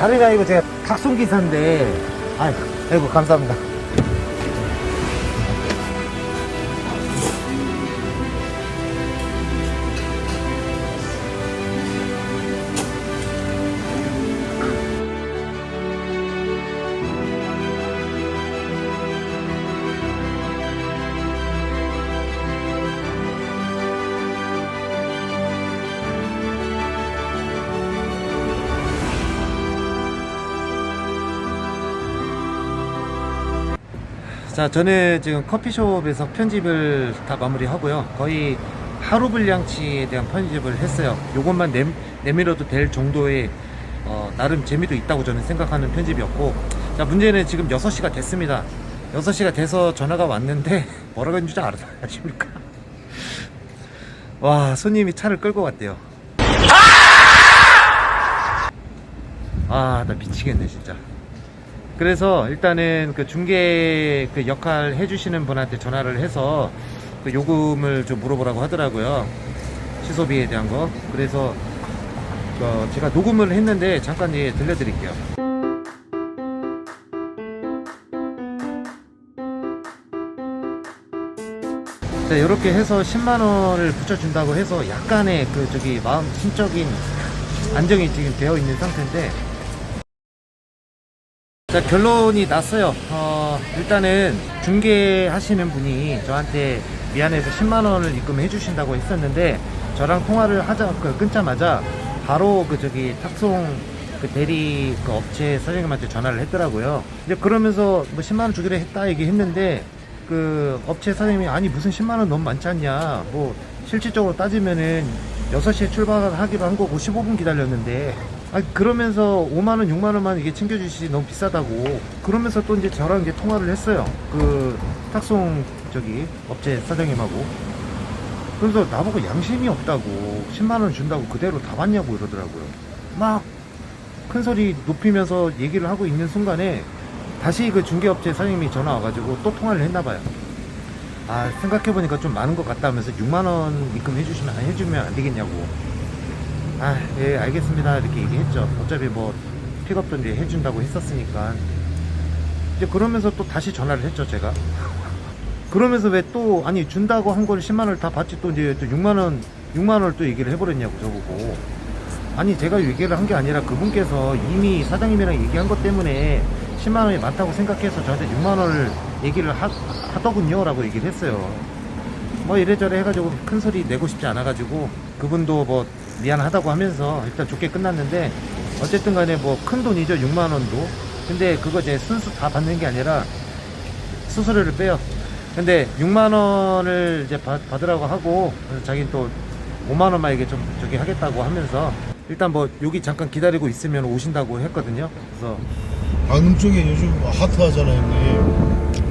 저 다름이 아니고 제가 탁송 기사인데 아이고 감사합니다. 자, 저는 지금 커피숍에서 편집을 다 마무리하고요. 거의 하루 분량치에 대한 편집을 했어요. 요것만 내, 내밀어도 될 정도의 어, 나름 재미도 있다고 저는 생각하는 편집이었고 자, 문제는 지금 6시가 됐습니다. 6시가 돼서 전화가 왔는데 뭐라고 했는지 알- 아십니까? 와, 손님이 차를 끌고 갔대요. 아, 나 미치겠네, 진짜. 그래서 일단은 그 중개 그 역할 해주시는 분한테 전화를 해서 그 요금을 좀 물어보라고 하더라고요. 시소비에 대한 거. 그래서 어, 제가 녹음을 했는데 잠깐 예, 들려드릴게요. 자, 이렇게 해서 10만 원을 붙여준다고 해서 약간의 그 저기 마음 심적인 안정이 지금 되어 있는 상태인데 자 결론이 났어요. 어, 일단은 중개하시는 분이 저한테 미안해서 10만원을 입금해 주신다고 했었는데 저랑 통화를 하자 그 끊자마자 바로 그 저기 탁송 그 대리 그 업체 사장님한테 전화를 했더라고요. 근데 그러면서 뭐 10만원 주기로 했다 얘기했는데 그 업체 사장님이 아니 무슨 10만원 너무 많지 않냐. 뭐 실질적으로 따지면은 6시에 출발하기로 한 거고 15분 기다렸는데 아 그러면서 5만 원 6만 원만 이게 챙겨주시지 너무 비싸다고. 그러면서 또 이제 저랑 이제 통화를 했어요. 그 탁송 저기 업체 사장님하고. 그래서 나보고 양심이 없다고 10만 원 준다고 그대로 다 받냐고 이러더라고요. 막 큰 소리 높이면서 얘기를 하고 있는 순간에 다시 그 중개업체 사장님이 전화 와가지고 또 통화를 했나 봐요. 아 생각해보니까 좀 많은 것 같다면서 6만원 입금해주시면 안 해주면 안 되겠냐고 아 예 알겠습니다. 이렇게 얘기했죠. 어차피 뭐 픽업도 이제 해준다고 했었으니까. 이제 그러면서 또 다시 전화를 했죠 제가. 그러면서 왜 또 아니 준다고 한 거를 10만원을 다 받지 또 이제 또 6만원 6만원을 또 얘기를 해버렸냐고 저보고. 아니 제가 얘기를 한 게 아니라 그분께서 이미 사장님이랑 얘기한 것 때문에 10만 원이 많다고 생각해서 저한테 6만 원을 얘기를 하, 하더군요 라고 얘기를 했어요. 뭐 이래저래 해가지고 큰 소리 내고 싶지 않아가지고 그분도 뭐 미안하다고 하면서 일단 좋게 끝났는데 어쨌든 간에 뭐 큰 돈이죠 6만 원도. 근데 그거 제 순수 다 받는 게 아니라 수수료를 빼요. 근데 6만 원을 이제 받, 받으라고 하고 자기는 또 5만 원만 이게 좀 저기 하겠다고 하면서 일단 뭐 여기 잠깐 기다리고 있으면 오신다고 했거든요. 그래서 방금 쪽에 요즘 핫하잖아요, 형님.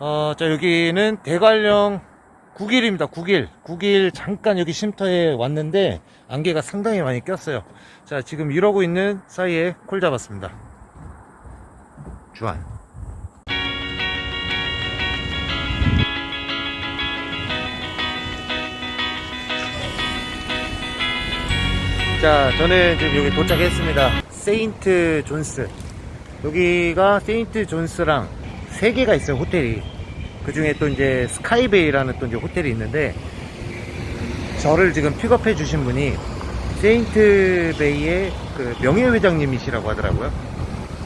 어, 자, 여기는 대관령 9길입니다. 9길. 9길 잠깐 여기 쉼터에 왔는데 안개가 상당히 많이 꼈어요. 자, 지금 이러고 있는 사이에 콜 잡았습니다. 주안. 자, 저는 지금 여기 도착했습니다. 세인트 존스. 여기가 세인트 존스랑 세 개가 있어요, 호텔이. 그 중에 또 이제 스카이베이라는 또 이제 호텔이 있는데, 저를 지금 픽업해 주신 분이 세인트 베이의 그 명예회장님이시라고 하더라고요.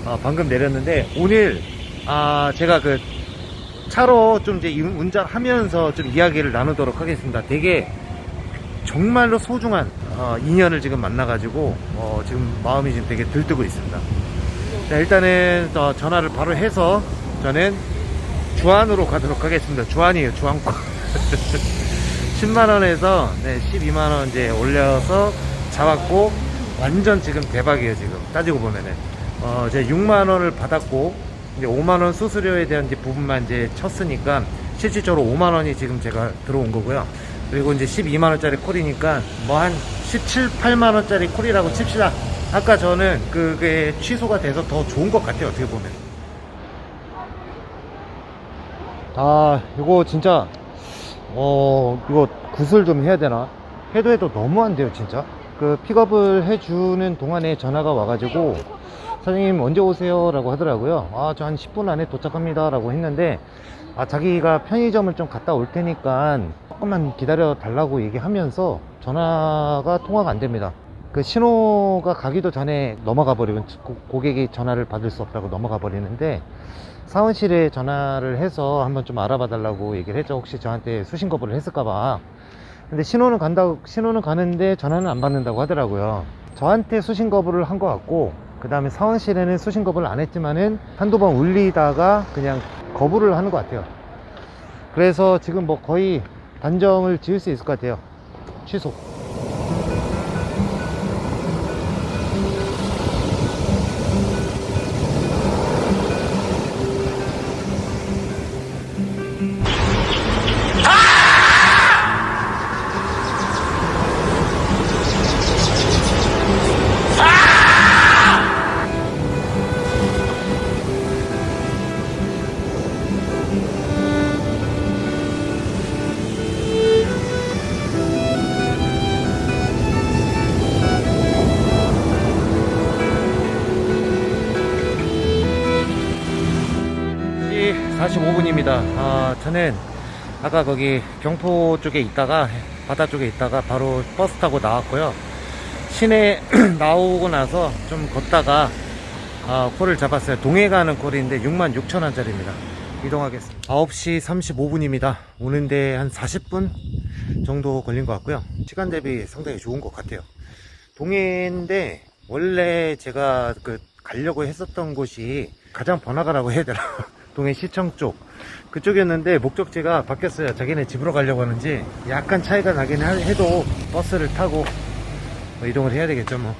어, 방금 내렸는데, 오늘, 아, 제가 그 차로 좀 이제 운전하면서 좀 이야기를 나누도록 하겠습니다. 되게 정말로 소중한 어, 인연을 지금 만나가지고 어, 지금 마음이 지금 되게 들뜨고 있습니다. 자, 일단은 어, 전화를 바로 해서 저는 주안으로 가도록 하겠습니다. 주안이에요, 주안권. 10만원에서 네, 12만원 이제 올려서 잡았고, 완전 지금 대박이에요, 지금. 따지고 보면은. 어, 이제 6만원을 받았고, 이제 5만원 수수료에 대한 이제 부분만 이제 쳤으니까, 실질적으로 5만원이 지금 제가 들어온 거고요. 그리고 이제 12만원짜리 콜이니까 뭐 한 17, 8만원짜리 콜이라고 칩시다. 아까 저는 그게 취소가 돼서 더 좋은 것 같아요. 어떻게 보면. 아, 이거 진짜, 어, 이거 구슬 좀 해야 되나? 해도 해도 너무 안 돼요, 진짜. 그 픽업을 해주는 동안에 전화가 와가지고, 사장님 언제 오세요? 라고 하더라고요. 아, 저 한 10분 안에 도착합니다. 라고 했는데, 아, 자기가 편의점을 좀 갔다 올 테니까 조금만 기다려 달라고 얘기하면서 전화가 통화가 안 됩니다. 그 신호가 가기도 전에 넘어가 버리면 고- 고객이 전화를 받을 수 없다고 넘어가 버리는데 사원실에 전화를 해서 한번 좀 알아봐 달라고 얘기를 했죠. 혹시 저한테 수신 거부를 했을까봐. 근데 신호는 간다고, 신호는 가는데 전화는 안 받는다고 하더라고요. 저한테 수신 거부를 한 것 같고, 그 다음에 사원실에는 수신 거부를 안 했지만은 한두 번 울리다가 그냥 거부를 하는 것 같아요. 그래서 지금 뭐 거의 단정을 지을 수 있을 것 같아요. 취소. 아, 저는 아까 거기 경포 쪽에 있다가 바다 쪽에 있다가 바로 버스 타고 나왔고요. 시내 나오고 나서 좀 걷다가 아, 콜을 잡았어요. 동해 가는 콜인데 6만 6천 원짜리입니다. 이동하겠습니다. 9시 35분입니다. 오는데 한 40분 정도 걸린 것 같고요. 시간 대비 상당히 좋은 것 같아요. 동해인데 원래 제가 그 가려고 했었던 곳이 가장 번화가라고 해야 되나 동해 시청 쪽 그쪽이었는데 목적지가 바뀌었어요. 자기네 집으로 가려고 하는지 약간 차이가 나긴 하- 해도 버스를 타고 뭐 이동을 해야 되겠죠 뭐.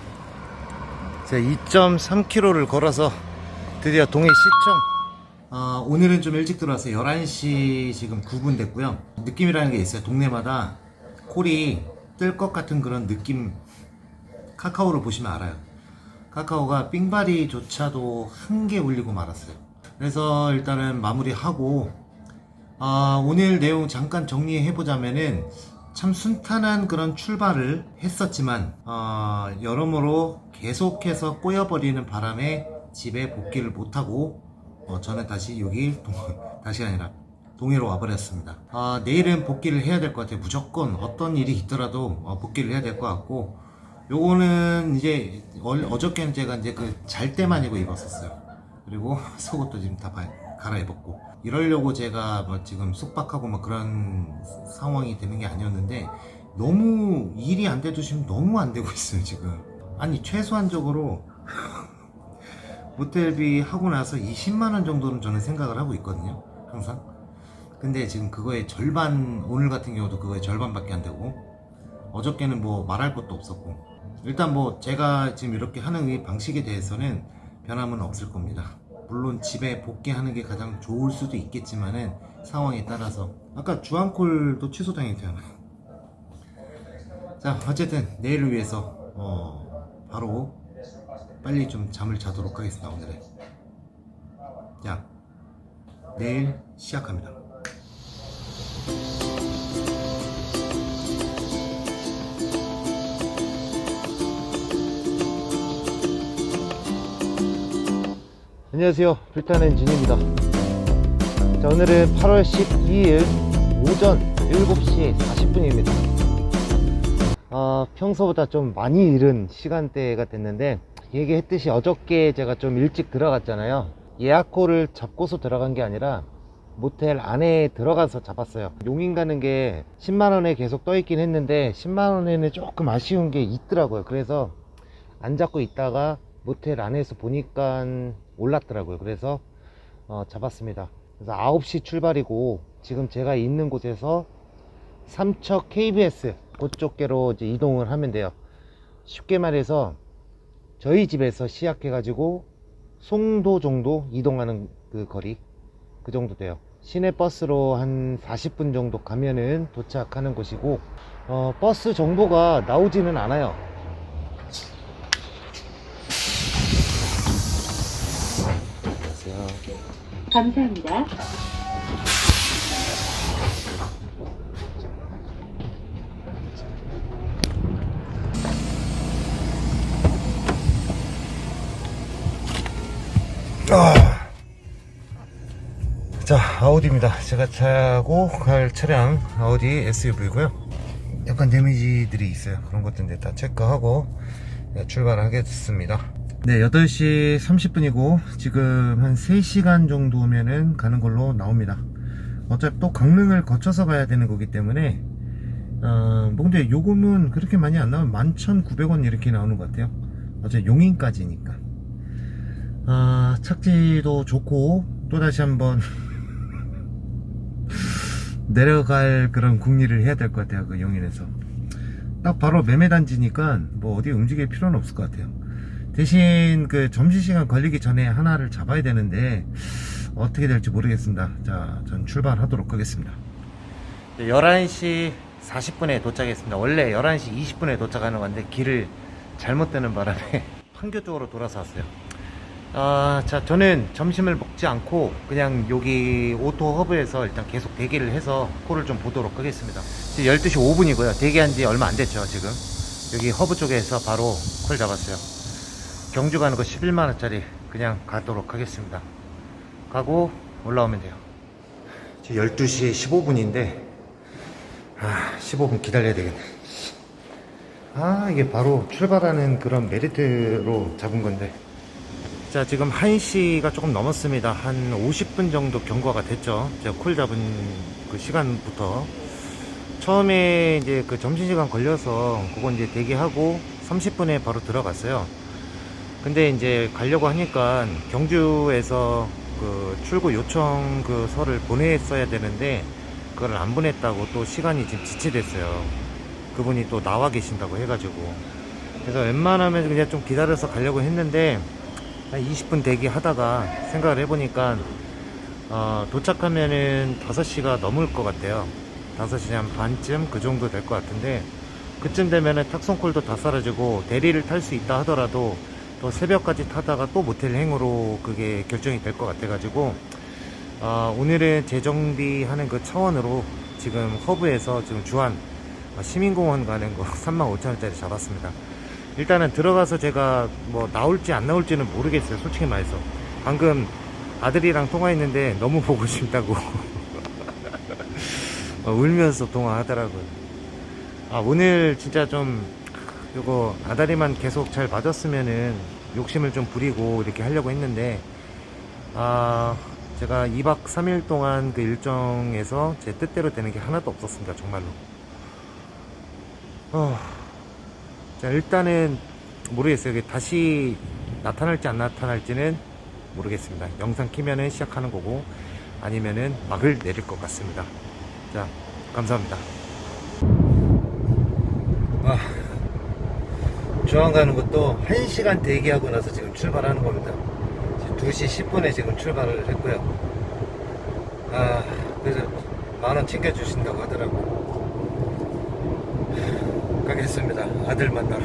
제가 2.3km를 걸어서 드디어 동해 시청. 어, 오늘은 좀 일찍 들어와서 11시 지금 9분 됐고요. 느낌이라는 게 있어요. 동네마다 콜이 뜰 것 같은 그런 느낌. 카카오를 보시면 알아요. 카카오가 삥바리조차도 한개 울리고 말았어요. 그래서 일단은 마무리하고 아, 오늘 내용 잠깐 정리해 보자면은 참 순탄한 그런 출발을 했었지만 어, 여러모로 계속해서 꼬여버리는 바람에 집에 복귀를 못하고 어, 저는 다시 여기 동, 다시 아니라 동해로 와버렸습니다. 아, 내일은 복귀를 해야 될 것 같아요. 무조건 어떤 일이 있더라도 어, 복귀를 해야 될 것 같고 요거는 이제 얼- 어저께는 제가 이제 그 잘 때만 이거 입었었어요. 그리고 속옷도 지금 다 바- 갈아입었고. 이러려고 제가 뭐 지금 숙박하고 뭐 그런 상황이 되는 게 아니었는데 너무 일이 안 돼도 지금 너무 안 되고 있어요 지금. 아니 최소한적으로 모텔비 하고 나서 20만 원 정도는 저는 생각을 하고 있거든요 항상. 근데 지금 그거의 절반 오늘 같은 경우도 그거의 절반밖에 안 되고. 어저께는 뭐 말할 것도 없었고. 일단 뭐 제가 지금 이렇게 하는 이 방식에 대해서는 변함은 없을 겁니다 물론 집에 복귀하는 게 가장 좋을 수도 있겠지만은 상황에 따라서. 아까 주안콜도 취소당했잖아요? 자 어쨌든 내일을 위해서 어 바로 빨리 좀 잠을 자도록 하겠습니다 오늘은. 자 내일 시작합니다 안녕하세요. 불타는 진입니다. 자, 오늘은 8월 12일 오전 7시 40분입니다. 아, 평소보다 좀 많이 이른 시간대가 됐는데, 얘기했듯이 어저께 제가 좀 일찍 들어갔잖아요. 예약콜을 잡고서 들어간 게 아니라, 모텔 안에 들어가서 잡았어요. 용인 가는 게 10만원에 계속 떠 있긴 했는데, 10만원에는 조금 아쉬운 게 있더라고요. 그래서 안 잡고 있다가 모텔 안에서 보니까 올랐더라고요. 그래서 어, 잡았습니다. 그래서 9시 출발이고 지금 제가 있는 곳에서 삼척 KBS 그쪽계로 이제 이동을 하면 돼요. 쉽게 말해서 저희 집에서 시작해 가지고 송도 정도 이동하는 그 거리 그 정도 돼요. 시내 버스로 한 40분 정도 가면은 도착하는 곳이고 어, 버스 정보가 나오지는 않아요. 감사합니다. 아. 자, 아우디입니다. 제가 타고 갈 차량 아우디 SUV고요. 약간 데미지들이 있어요. 그런 것들 이제 다 체크하고 네, 출발하겠습니다. 네, 8시 30분이고 지금 한 3시간 정도면은 가는 걸로 나옵니다. 어차피 또 강릉을 거쳐서 가야 되는 거기 때문에 어, 뭐 근데 요금은 그렇게 많이 안 나오면 11,900원 이렇게 나오는 것 같아요. 어차피 용인까지니까. 아, 착지도 좋고 또 다시 한번 내려갈 그런 궁리를 해야 될 것 같아요 그 용인에서 딱 바로 매매단지니까 뭐 어디 움직일 필요는 없을 것 같아요 대신 그 점심시간 걸리기 전에 하나를 잡아야 되는데 어떻게 될지 모르겠습니다 자 전 출발하도록 하겠습니다 11시 40분에 도착했습니다 원래 11시 20분에 도착하는 건데 길을 잘못 뜨는 바람에 판교 쪽으로 돌아서 왔어요 아, 자, 저는 점심을 먹지 않고 그냥 여기 오토 허브에서 일단 계속 대기를 해서 콜을 좀 보도록 하겠습니다. 지금 12시 5분이고요. 대기한 지 얼마 안 됐죠, 지금. 여기 허브 쪽에서 바로 콜 잡았어요. 경주 가는 거 11만원짜리 그냥 가도록 하겠습니다. 가고 올라오면 돼요. 지금 12시 15분인데, 아, 15분 기다려야 되겠네. 아, 이게 바로 출발하는 그런 메리트로 잡은 건데. 자, 지금 1시가 조금 넘었습니다. 한 50분 정도 경과가 됐죠. 제가 콜 잡은 그 시간부터. 처음에 이제 그 점심시간 걸려서 그거 이제 대기하고 30분에 바로 들어갔어요. 근데 이제 가려고 하니까 경주에서 그 출구 요청 그 서를 보냈어야 되는데 그걸 안 보냈다고 또 시간이 지금 지체됐어요. 그분이 또 나와 계신다고 해가지고. 그래서 웬만하면 그냥 좀 기다려서 가려고 했는데 한 20분 대기 하다가 생각을 해보니까 어, 도착하면은 5시가 넘을 것 같아요 5시 한 반쯤 그 정도 될 것 같은데 그쯤 되면은 탁송콜도 다 사라지고 대리를 탈 수 있다 하더라도 또 새벽까지 타다가 또 모텔 행으로 그게 결정이 될 것 같아 가지고 어, 오늘은 재정비하는 그 차원으로 지금 허브에서 지금 주안 어, 시민공원 가는 거 35,000원짜리 잡았습니다. 일단은 들어가서 제가 뭐 나올지 안 나올지는 모르겠어요 솔직히 말해서. 방금 아들이랑 통화했는데 너무 보고 싶다고. 어, 울면서 통화하더라고요. 아 오늘 진짜 좀 요거 아다리만 계속 잘 맞았으면은 욕심을 좀 부리고 이렇게 하려고 했는데 아 제가 2박 3일 동안 그 일정에서 제 뜻대로 되는 게 하나도 없었습니다 정말로 어... 자, 일단은 모르겠어요. 이게 다시 나타날지 안 나타날지는 모르겠습니다. 영상 키면은 시작하는 거고 아니면은 막을 내릴 것 같습니다. 자, 감사합니다. 아, 중앙 가는 것도 1시간 대기하고 나서 지금 출발하는 겁니다. 지금 2시 10분에 지금 출발을 했고요. 아, 그래서 만 원 챙겨주신다고 하더라고. 가겠습니다. 아들 만나러.